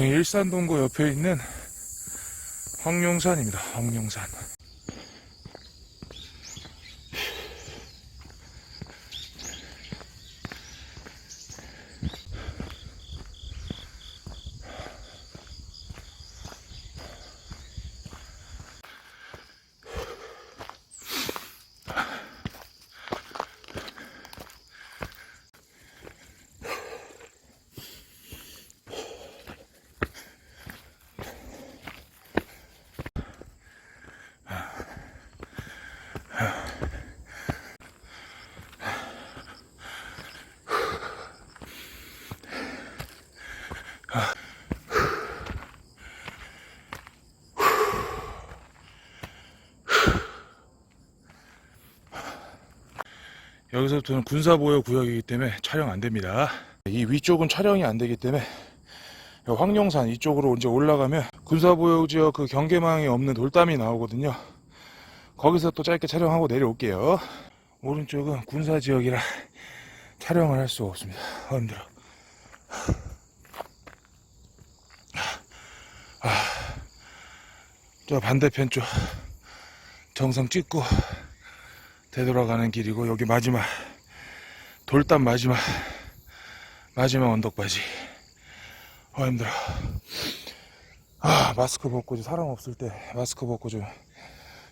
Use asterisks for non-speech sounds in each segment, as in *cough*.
여기 일산동고 옆에 있는 황룡산입니다. 황룡산. 여기서부터는 군사보호 구역이기 때문에 촬영 안 됩니다. 이 위쪽은 촬영이 안 되기 때문에 요 황룡산 이쪽으로 이제 올라가면 군사보호 지역 그 경계망이 없는 돌담이 나오거든요. 거기서 또 짧게 촬영하고 내려올게요. 오른쪽은 군사 지역이라 *laughs* 촬영을 할 수가 없습니다. 아, 힘들어. 아, 저 반대편 쪽 정상 찍고 되돌아가는 길이고 여기 마지막 돌담 마지막 마지막 언덕바지 아 힘들어 아 마스크 벗고 좀 사람 없을 때 마스크 벗고 좀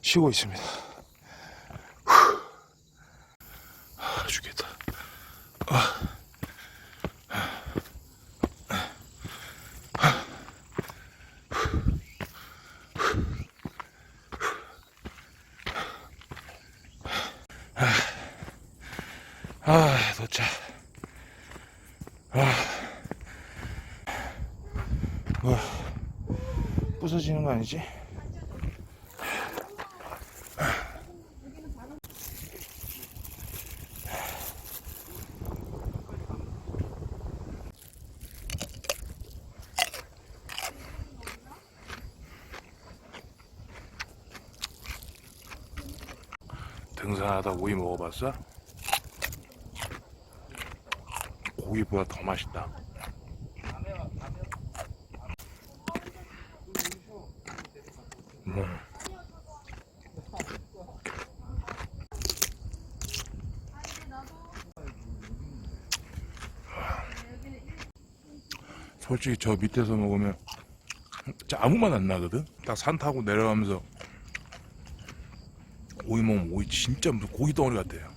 쉬고 있습니다 후. 아 죽겠다 아. 아 도착 아. 뭐 부서지는 거 아니지? 등산하다 오이 먹어봤어? 고기보다 더 맛있다. 음. 솔직히 저 밑에서 먹으면 아무 맛 안 나거든. 딱 산 타고 내려가면서 오이 먹으면 오이 진짜 무슨 고기 덩어리 같아요.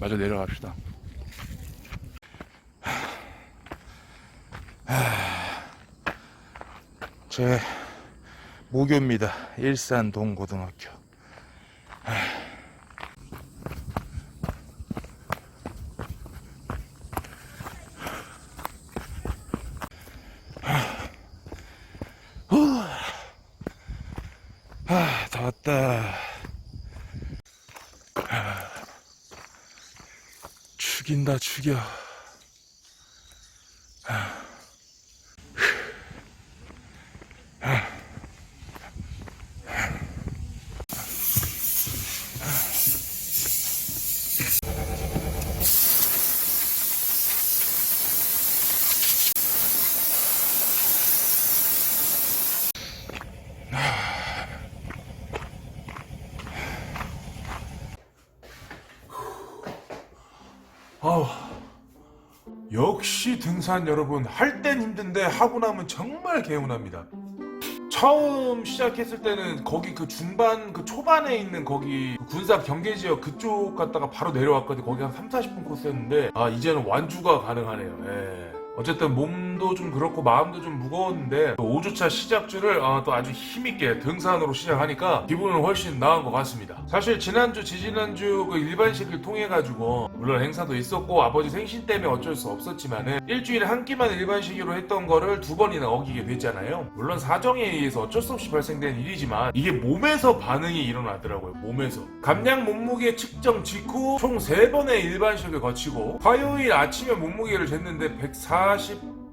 마저 내려갑시다. 제 모교입니다. 일산 동고등학교. 아, 다 왔다. 죽인다 죽여 아우 역시 등산 여러분 할 땐 힘든데 하고 나면 정말 개운합니다 처음 시작했을 때는 거기 그 중반 그 초반에 있는 거기 군사 경계 지역 그쪽 갔다가 바로 내려왔거든요. 거기 한 3, 40분 코스였는데 아 이제는 완주가 가능하네요. 예. 어쨌든 몸도 좀 그렇고 마음도 좀 무거웠는데 5주차 시작주를 아, 또 아주 힘있게 등산으로 시작하니까 기분은 훨씬 나은 것 같습니다. 사실 지난주 지지난주 그 일반식을 통해 가지고 물론 행사도 있었고 아버지 생신 때문에 어쩔 수 없었지만은 일주일에 한 끼만 일반식으로 했던 거를 두 번이나 어기게 됐잖아요. 물론 사정에 의해서 어쩔 수 없이 발생된 일이지만 이게 몸에서 반응이 일어나더라고요. 몸에서 감량 몸무게 측정 직후 총세 번의 일반식을 거치고 화요일 아침에 몸무게를 쟀는데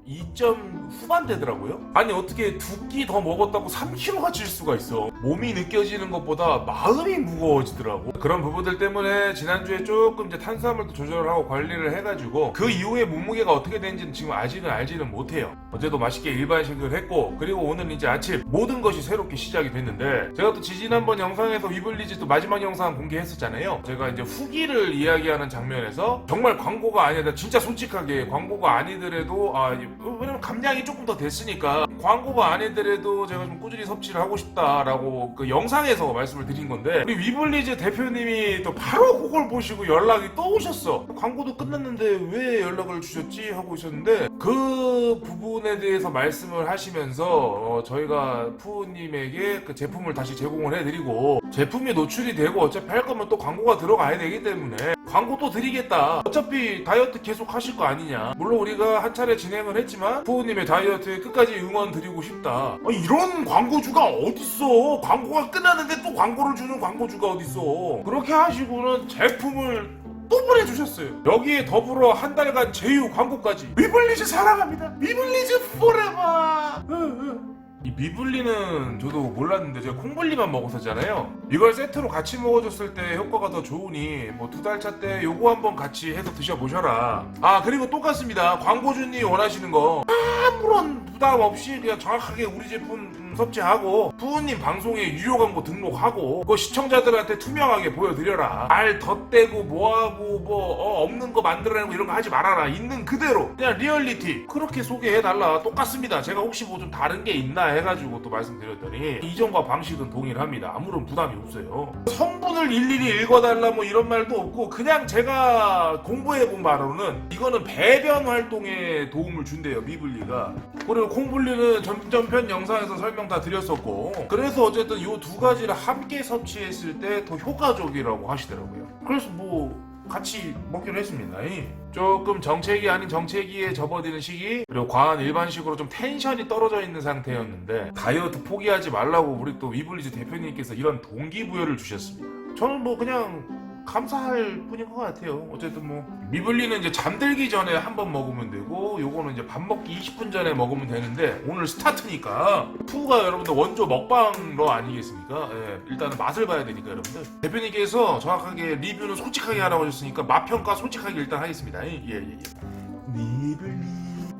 142점 후반 되더라고요. 아니 어떻게 두 끼 더 먹었다고 3kg가 찔 수가 있어. 몸이 느껴지는 것보다 마음이 무거워지더라고. 그런 부분들 때문에 지난주에 조금 이제 탄수화물도 조절을 하고 관리를 해가지고 그 이후에 몸무게가 어떻게 되는지는 지금 아직은 알지는 못해요. 어제도 맛있게 일반식을 했고 그리고 오늘 이제 아침 모든 것이 새롭게 시작이 됐는데 제가 또 지지난번 영상에서 위블리즈 또 마지막 영상 공개했었잖아요. 제가 이제 후기를 이야기하는 장면에서 정말 광고가 아니다 진짜 솔직하게 광고가 아니더라도 아 왜냐면 감량이 조금 더 됐으니까 광고가 아니더라도 제가 좀 꾸준히 섭취를 하고 싶다라고 그 영상에서 말씀을 드린 건데 우리 위블리즈 대표님이 또 바로 그걸 보시고 연락이 또 오셨어. 광고도 끝났는데 왜 연락을 주셨지? 하고 있었는데 그 부분에 대해서 말씀을 하시면서 어, 저희가 푸우님에게 그 제품을 다시 제공을 해드리고 제품이 노출이 되고 어차피 할 거면 또 광고가 들어가야 되기 때문에 광고 또 드리겠다. 어차피 다이어트 계속 하실 거 아니냐. 물론 우리가 한 차례 진행을 했지만 부모님의 다이어트에 끝까지 응원 드리고 싶다. 아, 이런 광고주가 어딨어. 광고가 끝났는데 또 광고를 주는 광고주가 어딨어. 그렇게 하시고는 제품을 또 보내주셨어요. 여기에 더불어 한 달간 제휴 광고까지. 미블리즈 사랑합니다. 미블리즈 포레버. 이 미블리는 저도 몰랐는데 제가 콩블리만 먹었었잖아요. 이걸 세트로 같이 먹어줬을 때 효과가 더 좋으니 뭐 두 달 차 때 요거 한번 같이 해서 드셔보셔라. 아 그리고 똑같습니다. 광고주님 원하시는 거 아무런 부담 없이 그냥 정확하게 우리 제품 음, 섭취하고 부모님 방송에 유료 광고 등록하고 그 시청자들한테 투명하게 보여드려라. 알 덧대고 뭐하고 뭐 어, 없는 거 만들어내고 이런 거 하지 말아라. 있는 그대로 그냥 리얼리티 그렇게 소개해달라. 똑같습니다. 제가 혹시 뭐 좀 다른 게 있나 해가지고 또 말씀드렸더니 이전과 방식은 동일합니다. 아무런 부담이 없어요. 성분을 일일이 읽어달라 뭐 이런 말도 없고 그냥 제가 공부해본 바로는 이거는 배변 활동에 도움을 준대요 미블리가 그리고 콩블리는 전, 전편 영상에서 설명 다 드렸었고 그래서 어쨌든 이 두 가지를 함께 섭취했을 때 더 효과적이라고 하시더라고요 그래서 뭐 같이 먹기로 했습니다. 조금 정체기 아닌 정체기에 접어드는 시기 그리고 과한 일반식으로 좀 텐션이 떨어져 있는 상태였는데 다이어트 포기하지 말라고 우리 또 위블리즈 대표님께서 이런 동기부여를 주셨습니다. 저는 뭐 그냥 감사할 뿐인 것 같아요. 어쨌든 뭐 미블리는 이제 잠들기 전에 한 번 먹으면 되고 요거는 이제 밥 먹기 20분 전에 먹으면 되는데 오늘 스타트니까 푸가 여러분들 원조 먹방러 아니겠습니까? 예, 일단은 맛을 봐야 되니까 여러분들 대표님께서 정확하게 리뷰는 솔직하게 하라고 하셨으니까 맛 평가 솔직하게 일단 하겠습니다. 예, 예, 예. 미블리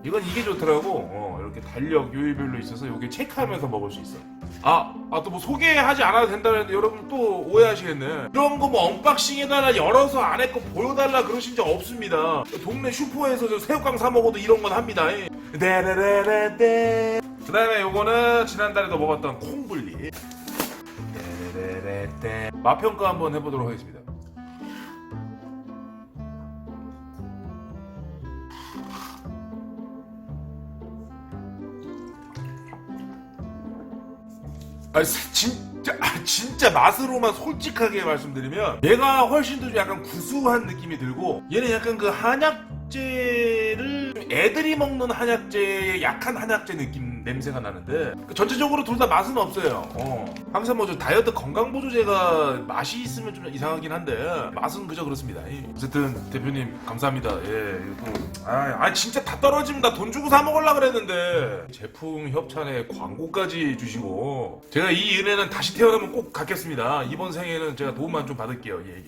이건 이게 좋더라고. 어, 이렇게 달력 요일별로 있어서 이게 체크하면서 먹을 수 있어. 아, 아 또 뭐 소개하지 않아도 된다는데 여러분 또 오해하시겠네. 이런 거 뭐 언박싱 해달라 열어서 안에 거 보여달라 그러신 적 없습니다. 동네 슈퍼에서 저 새우깡 사 먹어도 이런 건 합니다. 네레레레떼. 그다음에 요거는 지난달에도 먹었던 콩블리. 네레레레떼. 맛 평가 한번 해보도록 하겠습니다. 아 진짜 아, 진짜 맛으로만 솔직하게 말씀드리면 얘가 훨씬 더 좀 약간 구수한 느낌이 들고 얘는 약간 그 한약재를 좀 애들이 먹는 한약재의 약한 한약재 느낌 냄새가 나는데 그 전체적으로 둘 다 맛은 없어요. 어. 항상 뭐좀 다이어트 건강 보조제가 맛이 있으면 좀 이상하긴 한데 맛은 그저 그렇습니다. 예. 어쨌든 대표님 감사합니다. 예. 아, 아 진짜 다 떨어지면 나 돈 주고 사 먹으려 그랬는데 제품 협찬에 광고까지 주시고 제가 이 은혜는 다시 태어나면 꼭 갚겠습니다. 이번 생에는 제가 도움만 좀 받을게요. 예, 예.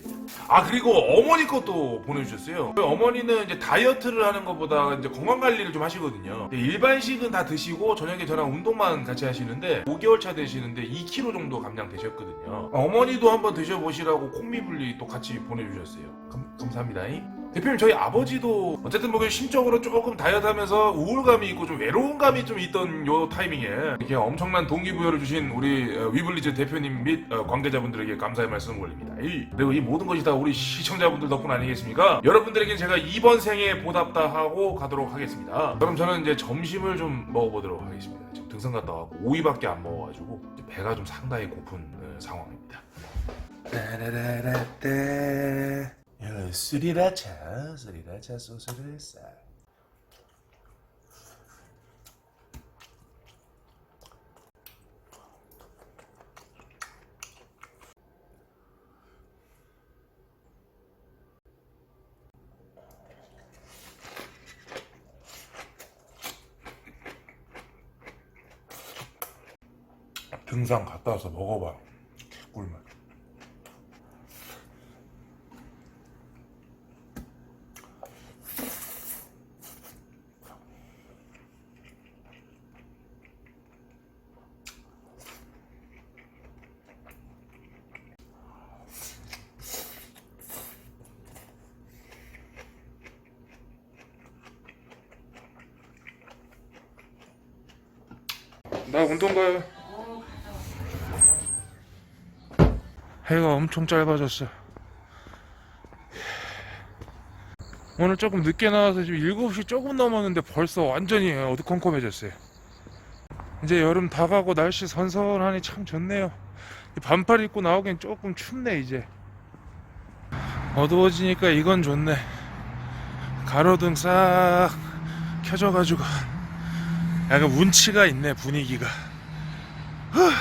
아 그리고 어머니 것도 보내주셨어요. 그 어머니는 이제 다이어트를 하는 것보다 이제 건강 관리를 좀 하시거든요. 일반식은 다 드시고 저 녁에 저랑 운동만 같이 하시는데 5개월 차 되시는데 2kg 정도 감량 되셨거든요. 어머니도 한번 드셔보시라고 콩미블리 또 같이 보내주셨어요. 감, 감사합니다. 대표님 저희 아버지도 어쨌든 뭐 심적으로 조금 다이어트하면서 우울감이 있고 좀 외로운 감이 좀 있던 요 타이밍에 이렇게 엄청난 동기부여를 주신 우리 어, 위블리즈 대표님 및 어, 관계자분들에게 감사의 말씀을 올립니다. 이- 그리고 이 모든 것이 다 우리 시청자분들 덕분 아니겠습니까? 여러분들에게 제가 이번 생에 보답다 하고 가도록 하겠습니다. 그럼 저는 이제 점심을 좀 먹어보도록 하겠습니다. 지금 등산 갔다 와고 오이밖에 안 먹어가지고 배가 좀 상당히 고픈 어, 상황입니다. 스리라차, 스리라차 소스를 쌀. 등산 갔다 와서 먹어봐. 꿀맛. 나 운동 가요. 해가 엄청 짧아졌어. 오늘 조금 늦게 나와서 지금 7시 조금 넘었는데 벌써 완전히 어두컴컴해졌어요. 이제 여름 다 가고 날씨 선선하니 참 좋네요. 반팔 입고 나오기엔 조금 춥네 이제. 어두워지니까 이건 좋네. 가로등 싹 켜져가지고 약간 운치가 있네 분위기가. 후.